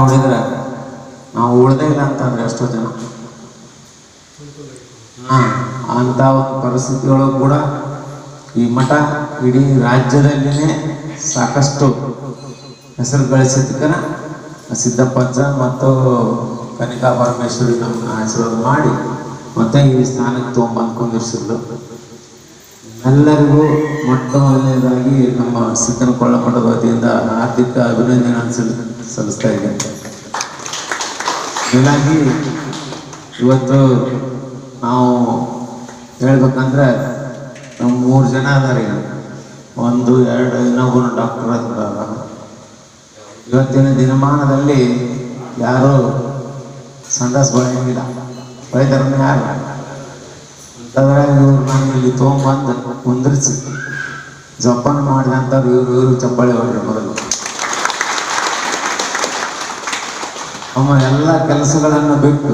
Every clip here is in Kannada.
ಬರೋದೇ ಇಲ್ಲ ಅಂತಂದ್ರೆ ಎಷ್ಟೋ ಜನ. ಹ ಅಂತ ಒಂದು ಪರಿಸ್ಥಿತಿ ಒಳಗೆ ಕೂಡ ಈ ಮಠ ಇಡೀ ರಾಜ್ಯದಲ್ಲಿನೇ ಸಾಕಷ್ಟು ಹೆಸರು ಗಳಿಸಿದ್ದಕ್ಕನ ಸಿದ್ದಪ್ಪಜ್ಜ ಮತ್ತು ಕನಿಕಾ ಪರಮೇಶ್ವರಿ ನಮ್ಮನ್ನ ಆಶೀರ್ವಾದ ಮಾಡಿ ಮತ್ತೆ ಈ ಸ್ಥಾನಕ್ಕೆ ತೊಗೊಂಬಂದು ಕುಂದಿರ್ಸಿದ್ರು. ಎಲ್ಲರಿಗೂ ಮೊಟ್ಟ ಮೊದಲನೇದಾಗಿ ನಮ್ಮ ಸಿಕ್ಕನ ಕೊಳ್ಳಮಠದ ವತಿಯಿಂದ ಆರ್ಥಿಕ ಅಭಿನಂದನೆ ಸಲ್, ಸಲ್ಲಿಸ್ತಾ ಇದ್ದೇನೆ. ಹೀಗಾಗಿ ಇವತ್ತು ನಾವು ಹೇಳ್ಬೇಕಂದ್ರೆ ನಮ್ಮ ಮೂರು ಜನ ಅದಾರೆ. ಒಂದು, ಎರಡು ಇನ್ನೊಬ್ಬರು ಡಾಕ್ಟರ್ ಅಂತ ಇವತ್ತಿನ ದಿನಮಾನದಲ್ಲಿ ಯಾರು ಸಂಡಾಸ್ ಬೆಳೆಯಂಗಿಲ್ಲ ರೈತರನ್ನು ಯಾರು? ಅಂತಂದ್ರೆ ಇವ್ರು ಇಲ್ಲಿ ತೊಗೊಂಬಂದು ಕುಂದ್ರಿಸಿ. ಜೋಪಾನ ಮಾಡಿದಂಥವ್ರು ಇವ್ರು, ಇವರು ಚಪ್ಪಾಳೆ ಹೊಡ್ರಿ ಮೊದಲು. ಅವ ಎಲ್ಲ ಕೆಲಸಗಳನ್ನು ಬಿಟ್ಟು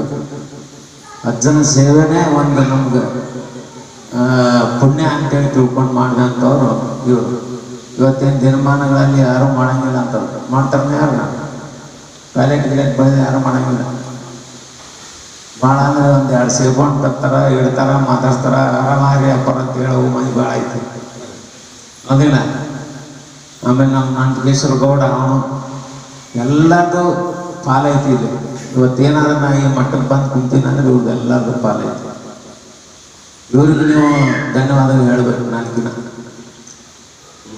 ಅಜ್ಜನ ಸೇವೆನೇ ಒಂದು ನಮ್ಗೆ ಪುಣ್ಯ ಅಂತೇಳಿ ತಿಳ್ಕೊಂಡು ಮಾಡಿದಂಥವ್ರು ಇವರು. ಇವತ್ತಿನ ದಿನಮಾನಗಳಲ್ಲಿ ಯಾರೂ ಮಾಡಂಗಿಲ್ಲ ಅಂತ ಮಾಡ್ತಾರೆ ಯಾರು ಪ್ಯಾಲೆಟ್ ಗಿಲೆಟ್ ಬೆಳೆದು ಯಾರು ಮಾಡಂಗಿಲ್ಲ. ಭಾಳ ಅಂದ್ರೆ ಒಂದು ಎರಡು ಸೇರ್ಕೊಂಡು ತರ್ತಾರ, ಇಡ್ತಾರ ಮಾತಾಡ್ತಾರ ಆರಾಮಾಗಿ ಅಪ್ಪರ ಅಂತ ಹೇಳೋ ಮಂದಿ ಭಾಳ ಐತಿ. ಅದಿಲ್ಲ ಆಮೇಲೆ ನಮ್ಮ ನಂಟಕೇಶ್ವರ ಗೌಡ ಅವನು ಎಲ್ಲರದು ಪಾಲೈತಿ ಇಲ್ಲಿ. ಇವತ್ತೇನಾದ್ರೂ ನಾ ಈ ಮಟ್ಟಕ್ಕೆ ಬಂದು ಕುಂತೀನಿ ಅಂದ್ರೆ ಇವ್ರದ್ದು ಎಲ್ಲರದು ಪಾಲೈತಿ ಇವ್ರಿಗೆ ನೀವು ಧನ್ಯವಾದ ಹೇಳ್ಬೇಕು ದಿನ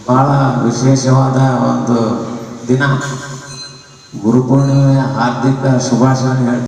ಭಾಳ ವಿಶೇಷವಾದ ಒಂದು ದಿನ. ಗುರುಪೂರ್ಣಿಮೆ ಹಾರ್ದಿಕ ಶುಭಾಶಯ ಹೇಳ್ತೀನಿ.